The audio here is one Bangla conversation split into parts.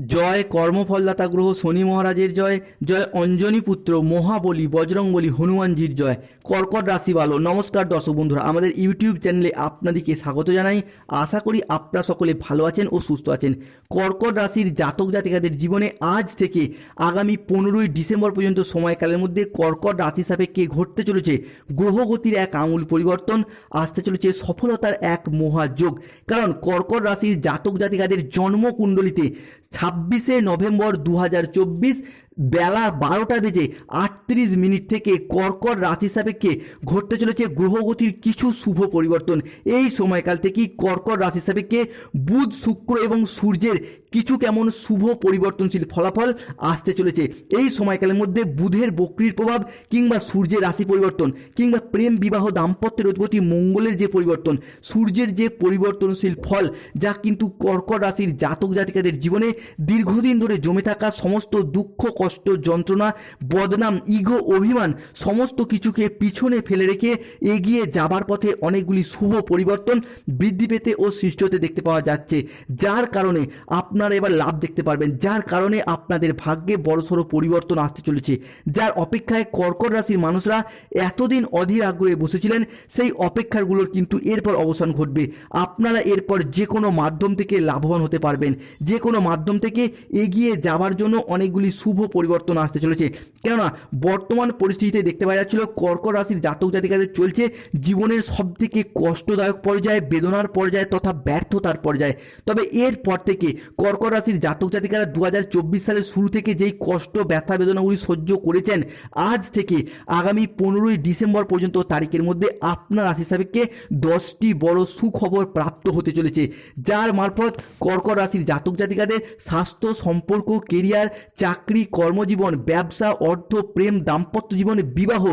জয় কর্মফলদাতা গ্রহ শনি মহারাজের জয় জয় অঞ্জনী পুত্র মহাবলী বজরংবলী হনুমানজির জয়, কর্কট রাশি ভালো নমস্কার দর্শক বন্ধুরা, আমাদের ইউটিউব চ্যানেলে আপনাদেরকে স্বাগত জানাই। আশা করি আপনারা সকলে ভালো আছেন ও সুস্থ আছেন। কর্কট রাশির জাতক জাতিকাদের জীবনে আজ থেকে আগামী পনেরোই ডিসেম্বর পর্যন্ত সময়কালের মধ্যে কর্কট রাশি সাপেক্ষে ঘটতে চলেছে গ্রহগতির এক আমূল পরিবর্তন, আসতে চলেছে সফলতার এক মহাযোগ। কারণ কর্কট রাশির জাতক জাতিকাদের জন্মকুণ্ডলিতে ছাব্বিশে নভেম্বর দু হাজার চব্বিশ বেলা বারোটা বেজে আটত্রিশ মিনিট থেকে কর্কট রাশি সাপেক্ষে ঘটতে চলেছে গ্রহগতির কিছু শুভ পরিবর্তন। এই সময়কাল থেকেই কর্কট রাশি সাপেক্ষে বুধ, শুক্র এবং সূর্যের কিছু কেমন শুভ পরিবর্তনশীল ফলাফল আসতে চলেছে। এই সময়কালের মধ্যে বুধের বক্রির প্রভাব কিংবা সূর্যের রাশি পরিবর্তন কিংবা প্রেম, বিবাহ, দাম্পত্যের অধিপতি মঙ্গলের যে পরিবর্তন, সূর্যের যে পরিবর্তনশীল ফল যা কিন্তু কর্কট রাশির জাতক জাতিকাদের জীবনে দীর্ঘদিন ধরে জমে থাকা সমস্ত দুঃখ কষ্ট, যন্ত্রণা, বদনাম, ইগো, অভিমান, সমস্ত কিছুকে পিছনে ফেলে রেখে এগিয়ে যাবার পথে অনেকগুলি শুভ পরিবর্তন বৃদ্ধি পেতে ও সৃষ্টি হতে দেখতে পাওয়া যাচ্ছে। যার কারণে আপনারা এবার লাভ দেখতে পারবেন। যার কারণে আপনাদের ভাগ্যে বড়সড় পরিবর্তন আসতে চলেছে। যার অপেক্ষায় কর্কট রাশির মানুষরা এতদিন অধীর আগ্রহে বসেছিলেন, সেই অপেক্ষাগুলোর কিন্তু এরপর অবসান ঘটবে। আপনারা এরপর যে কোনো মাধ্যম থেকে লাভবান হতে পারবেন। যে কোনো মাধ্যম থেকে এগিয়ে যাওয়ার জন্য অনেকগুলি শুভ পরিবর্তন আসতে চলেছে। কেননা, বর্তমান পরিস্থিতিতে দেখতে পাওয়া যাচ্ছিল কর্কট রাশির জাতক জাতিকাদের চলছে জীবনের সব থেকে কষ্টদায়ক পর্যায়ে, বেদনার পর্যায়ে তথা ব্যর্থতার পর্যায়ে। তবে এরপর থেকে কর্কট রাশির জাতক জাতিকারা দু হাজার চব্বিশ সালের শুরু থেকে যেই কষ্ট, ব্যথা, বেদনাগুলি সহ্য করেছেন, আজ থেকে আগামী পনেরোই ডিসেম্বর পর্যন্ত তারিখের মধ্যে আপনার রাশি সাপেক্ষে দশটি বড় সুখবর প্রাপ্ত হতে চলেছে। যার মারফত কর্কট রাশির জাতক জাতিকাদের স্বাস্থ্য, সম্পর্ক, কেরিয়ার, চাকরি কর্মজীবন, ব্যবসা, অর্থ, প্রেম, দাম্পত্য জীবনে, বিবাহ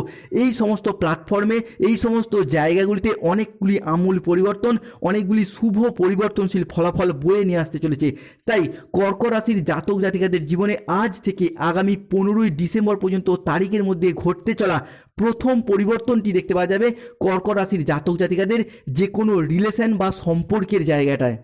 এই সমস্ত প্ল্যাটফর্মে এই সমস্ত জায়গাগুলিতে অনেকগুলি আমূল পরিবর্তন, অনেকগুলি শুভ পরিবর্তনশীল ফলাফল বয়ে নিয়ে আসতে চলেছে। তাই কর্কট রাশির জাতক জাতিকাদের জীবনে আজ থেকে আগামী পনেরোই ডিসেম্বর পর্যন্ত তারিখের মধ্যে ঘটতে চলা প্রথম পরিবর্তনটি দেখতে পাওয়া যাবে কর্কট রাশির জাতক জাতিকাদের যে কোনো রিলেশন বা সম্পর্কের জায়গাটায়।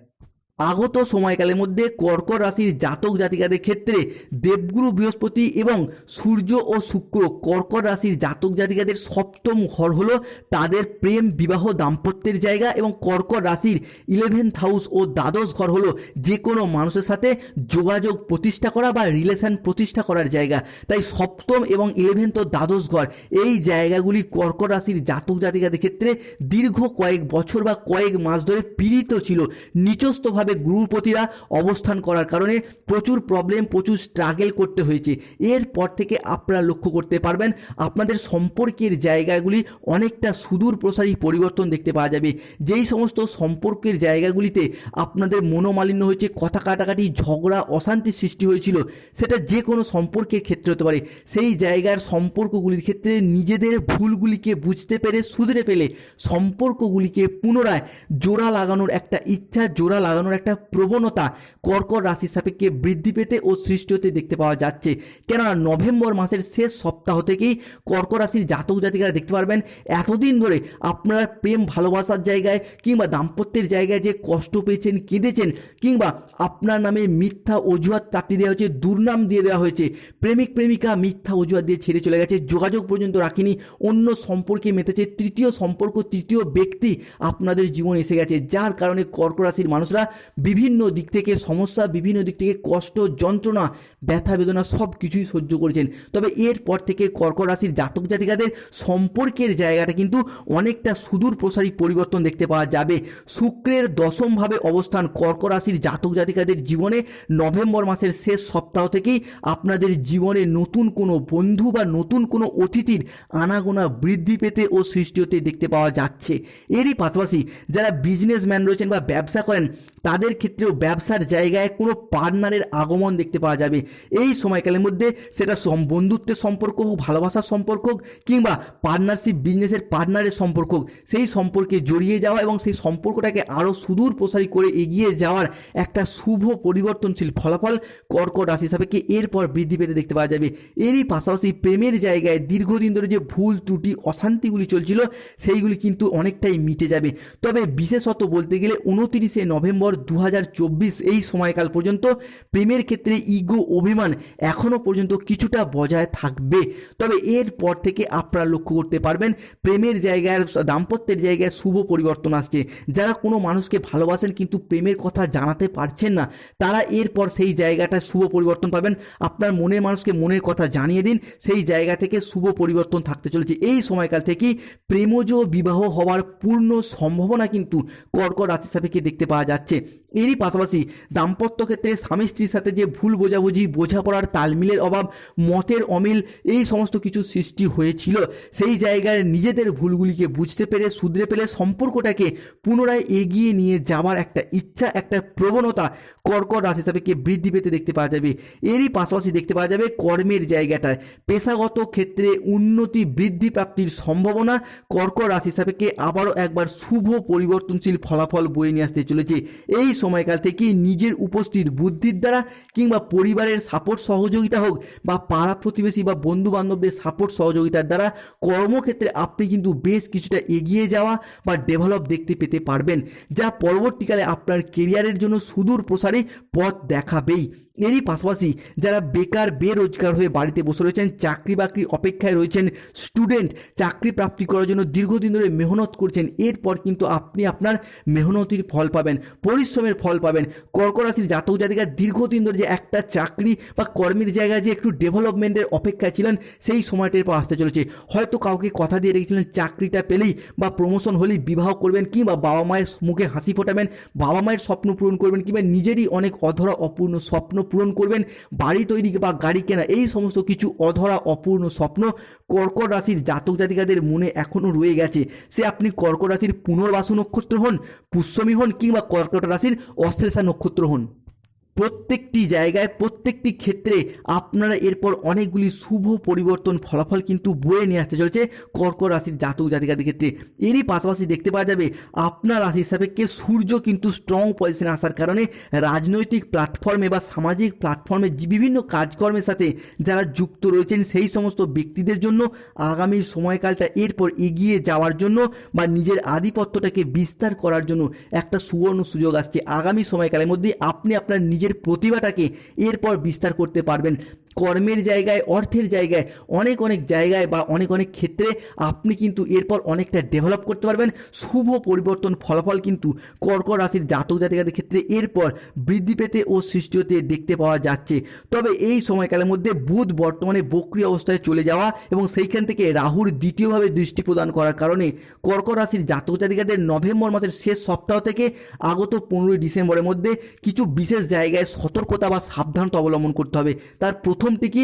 আগত সময়কালের মধ্যে কর্কট রাশির জাতক জাতিকাদের ক্ষেত্রে দেবগুরু, বৃহস্পতি এবং সূর্য ও শুক্র কর্কট রাশির জাতক জাতিকাদের সপ্তম ঘর হলো তাদের প্রেম, বিবাহ, দাম্পত্যের জায়গা এবং কর্কট রাশির ইলেভেন্থ হাউস ও দ্বাদশ ঘর হলো যে কোনো মানুষের সাথে যোগাযোগ প্রতিষ্ঠা করা বা রিলেশন প্রতিষ্ঠা করার জায়গা। তাই সপ্তম এবং ইলেভেন্থ ও দ্বাদশ ঘর এই জায়গাগুলি কর্কট রাশির জাতক জাতিকাদের ক্ষেত্রে দীর্ঘ কয়েক বছর বা কয়েক মাস ধরে পীড়িত ছিল, নিচস্থভাবে ভাবে গুরুপতিরা অবস্থান করার কারণে প্রচুর প্রবলেম প্রচুর স্ট্রাগেল করতে হয়েছে। এরপর থেকে আপনারা লক্ষ্য করতে পারবেন, আপনাদের সম্পর্কের জায়গাগুলি অনেকটা সুদূর প্রসারী পরিবর্তন দেখতে পাওয়া যাবে। যেই সমস্ত সম্পর্কের জায়গাগুলিতে আপনাদের মনোমালিন্য হয়েছে, কথা কাটাকাটি, ঝগড়া অশান্তির সৃষ্টি হয়েছিল, সেটা যে কোনো সম্পর্কের ক্ষেত্রে হতে পারে। সেই জায়গার সম্পর্কগুলির ক্ষেত্রে নিজেদের ভুলগুলিকে বুঝতে পেরে শুধরে পেলে সম্পর্কগুলিকে পুনরায় জোড়া লাগানোর একটা ইচ্ছা, জোড়া লাগানোর একটা প্রবণতা কর্কট রাশির সাপেক্ষে বৃদ্ধি পেতে ও সৃষ্টি হতে দেখতে পাওয়া যাচ্ছে। কেননা নভেম্বর মাসের শেষ সপ্তাহ থেকেই কর্কট রাশির জাতক জাতিকারা দেখতে পারবেন, এতদিন ধরে আপনারা প্রেম ভালোবাসার জায়গায় কিংবা দাম্পত্যের জায়গায় যে কষ্ট পেয়েছেন, কেঁদেছেন, কিংবা আপনার নামে মিথ্যা অজুহাত চাপিয়ে দেওয়া হয়েছে, দুর্নাম দিয়ে দেওয়া হয়েছে, প্রেমিক, প্রেমিকা মিথ্যা অজুহাত দিয়ে ছেড়ে চলে গেছে, যোগাযোগ পর্যন্ত রাখিনি, অন্য সম্পর্কে মেতেছে, তৃতীয় সম্পর্ক, তৃতীয় ব্যক্তি আপনাদের জীবন এসে গেছে, যার কারণে কর্কট রাশির মানুষরা বিভিন্ন দিক থেকে সমস্যা, বিভিন্ন দিক থেকে কষ্ট, যন্ত্রণা, ব্যথা, বেদনা সব কিছুই সহ্য করেছেন। তবে এরপর থেকে কর্কট রাশির জাতক জাতিকাদের সম্পর্কের জায়গাটা কিন্তু অনেকটা সুদূর প্রসারী পরিবর্তন দেখতে পাওয়া যাবে। শুক্রের দশমভাবে অবস্থান কর্কট রাশির জাতক জাতিকাদের জীবনে। নভেম্বর মাসের শেষ সপ্তাহ থেকেই আপনাদের জীবনে নতুন কোনো বন্ধু বা নতুন কোনো অতিথির আনাগোনা বৃদ্ধি পেতে ও সৃষ্টি হতে দেখতে পাওয়া যাচ্ছে। এরই পাশাপাশি যারা বিজনেসম্যান রয়েছেন বা ব্যবসা করেন তাদের ক্ষেত্রেও ব্যবসার জায়গায় কোনো পার্টনারের আগমন দেখতে পাওয়া যাবে। এই সময়কালের মধ্যে সেটা বন্ধুত্বের সম্পর্ক হোক, ভালোবাসার সম্পর্ক হোক, কিংবা পার্টনারশিপ বিজনেসের পার্টনারের সম্পর্ক হোক, সেই সম্পর্কে জড়িয়ে যাওয়া এবং সেই সম্পর্কটাকে আরও সুদূর প্রসারী করে এগিয়ে যাওয়ার একটা শুভ পরিবর্তনশীল ফলাফল কর্কট রাশি সাপেক্ষে এরপর বৃদ্ধি পেতে দেখতে পাওয়া যাবে। এরই পাশাপাশি প্রেমের জায়গায় দীর্ঘদিন ধরে যে ভুল, ত্রুটি, অশান্তিগুলি চলছিল, সেইগুলি কিন্তু অনেকটাই মিটে যাবে। তবে বিশেষত বলতে গেলে উনতিরিশে নভেম্বর দু হাজার চব্বিশ এই সময়কাল পর্যন্ত প্রেমের ক্ষেত্রে ইগো অভিমান এখনও পর্যন্ত কিছুটা বজায় থাকবে। তবে এর পর থেকে আপনারা লক্ষ্য করতে পারবেন প্রেমের জায়গায় দাম্পত্যের জায়গায় শুভ পরিবর্তন আসছে। যারা কোনো মানুষকে ভালোবাসেন কিন্তু প্রেমের কথা জানাতে পারছেন না, তারা এরপর সেই জায়গাটা শুভ পরিবর্তন পাবেন। আপনার মনের মানুষকে মনের কথা জানিয়ে দিন, সেই জায়গা থেকে শুভ পরিবর্তন থাকতে চলেছে। এই সময়কাল থেকেই প্রেমজ বিবাহ হওয়ার পূর্ণ সম্ভাবনা কিন্তু কর্কট রাশি সাপেক্ষে দেখতে পাওয়া যাচ্ছে। এরই পাশাপাশি দাম্পত্য ক্ষেত্রে স্বামী স্ত্রীর সাথে যে ভুল বোঝাবুঝি, বোঝাপড়ার তালমিলের অভাব, মতের অমিল, এই সমস্ত কিছু সৃষ্টি হয়েছিল। সেই জায়গায় নিজেদের ভুলগুলিকে বুঝতে পেরে, শুধরে পেলে সম্পর্কটাকে পুনরায় এগিয়ে নিয়ে যাওয়ার একটা ইচ্ছা, একটা প্রবণতা কর্কট রাশি সাপেক্ষে বৃদ্ধি পেতে দেখতে পাওয়া যাবে। এরই পাশাপাশি দেখতে পাওয়া যাবে কর্মের জায়গাটায়। পেশাগত ক্ষেত্রে উন্নতি, বৃদ্ধি প্রাপ্তির সম্ভাবনা কর্কট রাশি সাপেক্ষে আবারও একবার শুভ, পরিবর্তনশীল ফলাফল বয়ে নিয়ে আসতে চলেছে। এই সময়কাল থেকে নিজের উপস্থিত বুদ্ধির দ্বারা কিংবা পরিবারের সাপোর্ট সহযোগিতা হোক বা পাড়া প্রতিবেশী বা বন্ধু বান্ধবদের সাপোর্ট সহযোগিতার দ্বারা কর্মক্ষেত্রে আপনি কিন্তু বেশ কিছুটা এগিয়ে যাওয়া বা ডেভেলপ দেখতে পেতে পারবেন। যা পরবর্তীকালে আপনার কেরিয়ারের জন্য সুদূর প্রসারে পথ দেখাবেই। এরই পাশাপাশি যারা বেকার, বেরোজগার হয়ে বাড়িতে বসে রয়েছেন চাকরি বাকরির অপেক্ষায় রয়েছেন স্টুডেন্ট চাকরি প্রাপ্তি করার জন্য দীর্ঘদিন ধরে মেহনত করছেন, এরপর কিন্তু আপনি আপনার মেহনতির ফল পাবেন, পরিশ্রমের ফল পাবেন। কর্কট রাশির জাতক জাতিকা দীর্ঘদিন ধরে যে একটা চাকরি বা কর্মের জায়গায় যে একটু ডেভেলপমেন্টের অপেক্ষায় ছিলেন, সেই সময়টির পর আসতে চলেছে। হয়তো কাউকে কথা দিয়ে রেখেছিলেন, চাকরিটা পেলেই বা প্রমোশন হলেই বিবাহ করবেন কিংবা বাবা মায়ের মুখে হাসি ফোটাবেন, বাবা মায়ের স্বপ্ন পূরণ করবেন কিংবা নিজেরই অনেক অধরা, অপূর্ণ স্বপ্ন পূরণ করবেন? বাড়ি তৈরি বা গাড়ি কেনা, এই সমস্ত কিছু অধরা অপূর্ণ স্বপ্ন কর্কট রাশির জাতক জাতিকাদের মনে এখনও রয়ে গেছে। সে আপনি কর্কট রাশির পুনর্বাসু নক্ষত্র হন, পুষ্যমী হন কিংবা কর্কট রাশির অশ্লেষা নক্ষত্র হন। প্রত্যেকটি জায়গায়, প্রত্যেকটি ক্ষেত্রে আপনারা এরপর অনেকগুলি শুভ পরিবর্তন ফলাফল কিন্তু বয়ে নিয়ে আসতে চলেছে কর্কট রাশির জাতক জাতিকাদের ক্ষেত্রে। এরই পাশাপাশি দেখতে পাওয়া যাবে, আপনার রাশির সাপেক্ষে সূর্য কিন্তু স্ট্রং পজিশনে আসার কারণে রাজনৈতিক প্ল্যাটফর্মে বা সামাজিক প্ল্যাটফর্মে বিভিন্ন কাজকর্মের সাথে যারা যুক্ত রয়েছেন, সেই সমস্ত ব্যক্তিদের জন্য আগামীর সময়কালটা এরপর এগিয়ে যাওয়ার জন্য বা নিজের আধিপত্যটাকে বিস্তার করার জন্য একটা সুবর্ণ সুযোগ আসছে। আগামী সময়কালের মধ্যে আপনি আপনার নিজের প্রতিভাটাকে এরপর বিস্তার করতে পারবেন। কর্মের জায়গায়, অর্থের জায়গায়, অনেক অনেক জায়গায় বা অনেক অনেক ক্ষেত্রে আপনি কিন্তু এরপর অনেকটা ডেভেলপ করতে পারবেন। শুভ পরিবর্তন ফলাফল কিন্তু কর্কট রাশির জাতক জাতিকাদের ক্ষেত্রে এরপর বৃদ্ধি পেতে ও সৃষ্টি হতে দেখতে পাওয়া যাচ্ছে। তবে এই সময়কালের মধ্যে বুধ বর্তমানে বক্রি অবস্থায় চলে যাওয়া এবং সেইখান থেকে রাহুর দ্বিতীয়ভাবে দৃষ্টি প্রদান করার কারণে কর্কট রাশির জাতক জাতিকাদের নভেম্বর মাসের শেষ সপ্তাহ থেকে আগত পনেরোই ডিসেম্বরের মধ্যে কিছু বিশেষ জায়গায় সতর্কতা বা সাবধানতা অবলম্বন করতে হবে। তার প্রথমটি কি?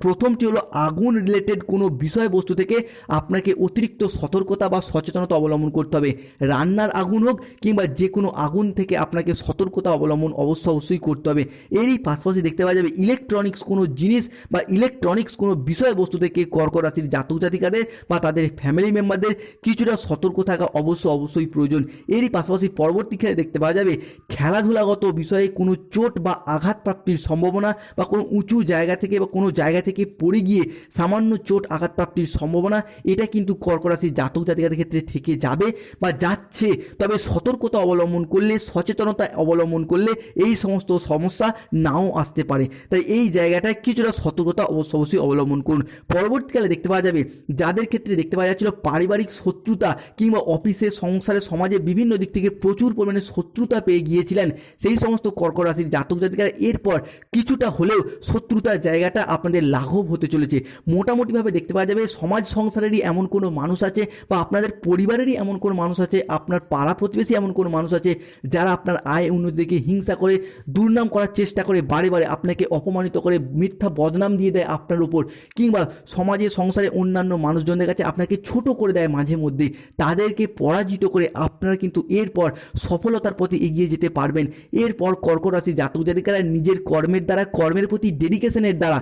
প্রথমটি হলো আগুন রিলেটেড কোনো বিষয়বস্তু থেকে আপনাকে অতিরিক্ত সতর্কতা বা সচেতনতা অবলম্বন করতে হবে। রান্নার আগুন হোক কিংবা যে কোনো আগুন থেকে আপনাকে সতর্কতা অবলম্বন অবশ্য অবশ্যই করতে হবে। এরই পাশাপাশি দেখতে পাওয়া যাবে ইলেকট্রনিক্স কোনো জিনিস বা ইলেকট্রনিক্স কোনো বিষয়বস্তু থেকে কর্কট রাশির জাতক জাতিকাদের বা তাদের ফ্যামিলি মেম্বারদের কিছুটা সতর্ক থাকা অবশ্য অবশ্যই প্রয়োজন। এরই পাশাপাশি পরবর্তী ক্ষেত্রে দেখতে পাওয়া যাবে খেলাধুলাগত বিষয়ে কোনো চোট বা আঘাত প্রাপ্তির সম্ভাবনা বা কোনো উঁচু জায়গা থেকে বা কোনো জায়গা থেকে পড়ে গিয়ে সামান্য চোট আঘাতপ্রাপ্তির সম্ভাবনা, এটা কিন্তু কর্কট রাশির জাতক জাতিকাদের ক্ষেত্রে থেকে যাবে বা যাচ্ছে। তবে সতর্কতা অবলম্বন করলে, সচেতনতা অবলম্বন করলে এই সমস্ত সমস্যা নাও আসতে পারে। তাই এই জায়গাটায় কিছুটা সতর্কতা অবশ্য অবশ্যই অবলম্বন করুন। পরবর্তীকালে দেখতে পাওয়া যাবে, যাদের ক্ষেত্রে দেখতে পাওয়া যাচ্ছিল পারিবারিক শত্রুতা কিংবা অফিসে, সংসারে, সমাজে বিভিন্ন দিক থেকে প্রচুর পরিমাণে শত্রুতা পেয়ে গিয়েছিলেন, সেই সমস্ত কর্কট রাশির জাতক জাতিকারা এরপর কিছুটা হলেও শত্রুতার জায়গাটা আপনাদের লাঘব হতে চলেছে। মোটামুটিভাবে দেখতে পাওয়া যাবে, সমাজ সংসারেরই এমন কোনো মানুষ আছে বা আপনাদের পরিবারেরই এমন কোনো মানুষ আছে, আপনার পাড়া প্রতিবেশী এমন কোনো মানুষ আছে যারা আপনার আয় উন্নতি দেখে হিংসা করে, দুর্নাম করার চেষ্টা করে, বারে বারে আপনাকে অপমানিত করে, মিথ্যা বদনাম দিয়ে দেয় আপনার উপর কিংবা সমাজে, সংসারে অন্যান্য মানুষজনদের কাছে আপনাকে ছোট করে দেয় মাঝে মধ্যে। তাদেরকে পরাজিত করে আপনারা কিন্তু এরপর সফলতার পথে এগিয়ে যেতে পারবেন। এরপর কর্কট রাশি জাতক জাতিকারা নিজের কর্মের দ্বারা, কর্মের প্রতি ডেডিকেশনের দ্বারা।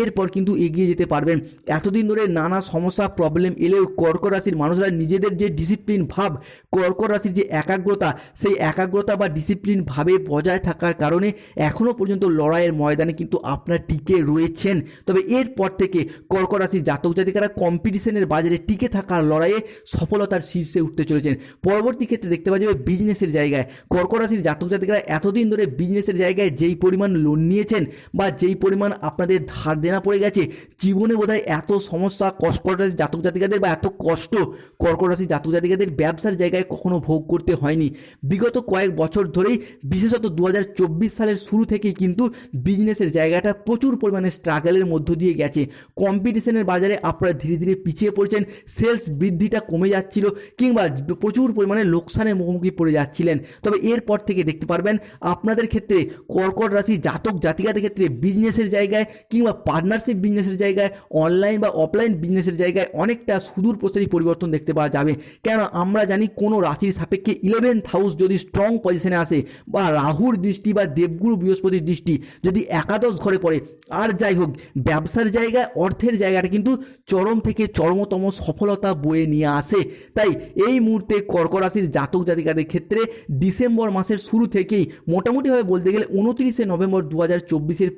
এরপর কিন্তু এগিয়ে যেতে পারবেন। এতদিন ধরে নানা সমস্যা প্রবলেম এলেও কর্কট রাশির মানুষরা নিজেদের যে ডিসিপ্লিন ভাব, কর্কট রাশির যে একাগ্রতা, সেই একাগ্রতা বা ডিসিপ্লিন ভাবে বজায় থাকার কারণে এখনও পর্যন্ত লড়াইয়ের ময়দানে কিন্তু আপনারা টিকে রয়েছেন। তবে এরপর থেকে কর্কট রাশির জাতক জাতিকারা কম্পিটিশনের বাজারে টিকে থাকার লড়াইয়ে সফলতার শীর্ষে উঠতে চলেছেন। পরবর্তী ক্ষেত্রে দেখতে পাওয়া যাবে বিজনেসের জায়গায়। কর্কট রাশির জাতক জাতিকারা এতদিন ধরে বিজনেসের জায়গায় যেই পরিমাণ লোন নিয়েছেন বা যেই পরিমাণ আপনাদের ধার দেনা পড়ে গেছে। জীবনে বোধহয় এত সমস্যা কর্কট রাশির জাতক জাতিকাদের বা এত কষ্ট কর্কট রাশি জাতক জাতিকাদের ব্যবসার জায়গায় কখনো ভোগ করতে হয়নি। বিগত কয়েক বছর ধরেই, বিশেষত দু হাজার চব্বিশ সালের শুরু থেকেই কিন্তু বিজনেসের জায়গাটা প্রচুর পরিমাণে স্ট্রাগলের মধ্য দিয়ে গেছে। কম্পিটিশনের বাজারে আপনারা ধীরে ধীরে পিছিয়ে পড়ছেন সেলস বৃদ্ধিটা কমে যাচ্ছিল কিংবা প্রচুর পরিমাণে লোকসানের মুখোমুখি পড়ে যাচ্ছিলেন। তবে এরপর থেকে দেখতে পারবেন, আপনাদের ক্ষেত্রে কর্কট রাশি জাতক জাতিকাদের ক্ষেত্রে বিজনেসের জায়গায় কিংবা পার্টনারশিপ বিজনেসের জায়গায় অনলাইন বা অফলাইন বিজনেসের জায়গায় অনেকটা সুদূর প্রসারী পরিবর্তন দেখতে পাওয়া যাবে। কেন আমরা জানি কোনো রাশির সাপেক্ষে ইলেভেন্থ হাউস যদি স্ট্রং পজিশনে আসে বা রাহুর দৃষ্টি বা দেবগুরু বৃহস্পতির দৃষ্টি যদি একাদশ ঘরে পড়ে, আর যাই হোক, ব্যবসার জায়গায়, অর্থের জায়গাটা কিন্তু চরম থেকে চরমতম সফলতা বয়ে নিয়ে আসে। তাই এই মুহূর্তে কর্করাশির জাতক জাতিকাদের ক্ষেত্রে ডিসেম্বর মাসের শুরু থেকেই মোটামুটিভাবে বলতে গেলে উনত্রিশে নভেম্বর দু হাজার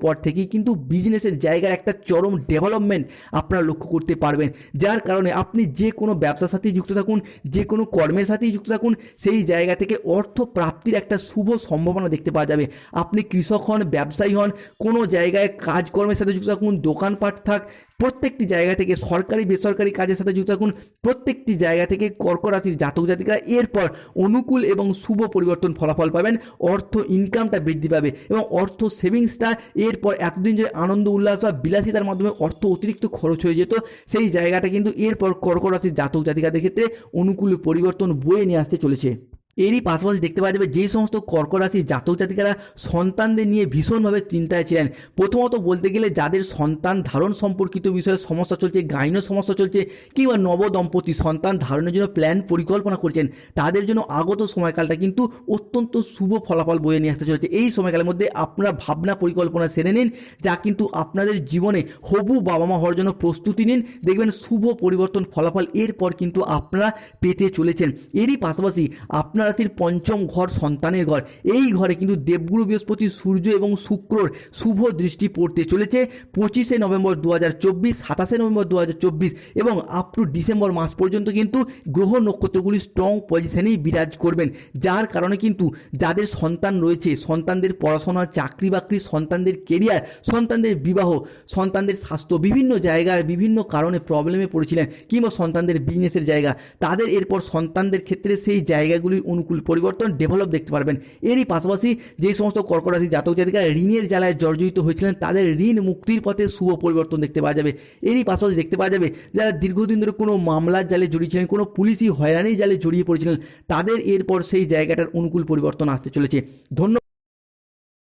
পর থেকেই কিন্তু বিজনেসের জায়গার একটা চরম ডেভেলপমেন্ট আপনারা লক্ষ্য করতে পারবেন। যার কারণে আপনি যে কোনো ব্যবসার সাথেই যুক্ত থাকুন, যে কোনো কর্মের সাথেই যুক্ত থাকুন, সেই জায়গা থেকে অর্থ প্রাপ্তির একটা শুভ সম্ভাবনা দেখতে পাওয়া যাবে। আপনি কৃষক হন, ব্যবসায়ী হন, কোনো জায়গায় কাজকর্মের সাথে যুক্ত থাকুন, দোকানপাট থাক, প্রত্যেকটি জায়গা থেকে সরকারি, বেসরকারি কাজের সাথে যুক্ত থাকুন, প্রত্যেকটি জায়গা থেকে কর্ক রাশির জাতক জাতিকা এরপর অনুকূল এবং শুভ পরিবর্তন ফলাফল পাবেন, অর্থ ইনকামটা বৃদ্ধি পাবে এবং অর্থ সেভিংসটা এরপর এতদিন যে আনন্দ, উল্লাস বা বিলাসিতার মাধ্যমে অর্থ অতিরিক্ত খরচ হয়ে যেত। সেই জায়গাটা কিন্তু এরপর কর্ক রাশির জাতক জাতিকাদের ক্ষেত্রে অনুকূল পরিবর্তন বয়ে নিয়ে আসতে চলেছে। এরই পাশাপাশি দেখতে পাওয়া যাবে যে সমস্ত কর্কট রাশির জাতক জাতিকারা সন্তানদের নিয়ে ভীষণভাবে চিন্তায় ছিলেন। প্রথমত বলতে গেলে যাদের সন্তান ধারণ সম্পর্কিত বিষয়ে সমস্যা চলছে, গাইনো সমস্যা চলছে, কিংবা নবদম্পতি সন্তান ধারণের জন্য প্ল্যান পরিকল্পনা করছেন, তাদের জন্য আগত সময়কালটা কিন্তু অত্যন্ত শুভ ফলাফল বয়ে নিয়ে আসতে চলেছে। এই সময়কালের মধ্যে আপনারা ভাবনা পরিকল্পনা সেরে নিন, যা কিন্তু আপনাদের জীবনে হবু বাবা মা হওয়ার জন্য প্রস্তুতি নিন, দেখবেন শুভ পরিবর্তন ফলাফল এরপর কিন্তু আপনারা পেতে চলেছেন। এরই পাশাপাশি আপনার রাশির পঞ্চম ঘর সন্তানের ঘর। এই ঘরে কিন্তু দেবগুরু, বৃহস্পতি, সূর্য এবং শুক্রর শুভ দৃষ্টি পড়তে চলেছে পঁচিশে নভেম্বর দু হাজার চব্বিশ, সাতাশে নভেম্বর দু হাজার চব্বিশ এবং আপ টু ডিসেম্বর মাস পর্যন্ত কিন্তু গ্রহ নক্ষত্রগুলি স্ট্রং পজিশনেই বিরাজ করবেন। যার কারণে কিন্তু যাদের সন্তান রয়েছে, সন্তানদের পড়াশোনা, চাকরি বাকরি, সন্তানদের কেরিয়ার সন্তানদের বিবাহ, সন্তানদের স্বাস্থ্য বিভিন্ন জায়গার বিভিন্ন কারণে প্রবলেমে পড়েছিলেন কিংবা সন্তানদের বিজনেসের জায়গা, তাদের এরপর সন্তানদের ক্ষেত্রে সেই জায়গাগুলির অনুকূল পরিবর্তন ডেভেলপ দেখতে পারবেন। এরই পাশাপাশি যে সমস্ত কর্করাশি জাতক জাতিকা ঋণের জ্বালায় জর্জরিত হয়েছিলেন, তাদের ঋণ মুক্তির পথে শুভ পরিবর্তন দেখতে পাওয়া যাবে। এরই পাশাপাশি দেখতে পাওয়া যাবে, যারা দীর্ঘদিন ধরে কোনো মামলার জালে জড়িয়েছিলেন কোনো পুলিশি হয়রানির জালে জড়িয়ে পড়েছিলেন, তাদের এরপর সেই জায়গাটার অনুকূল পরিবর্তন আসতে চলেছে। ধন্যবাদ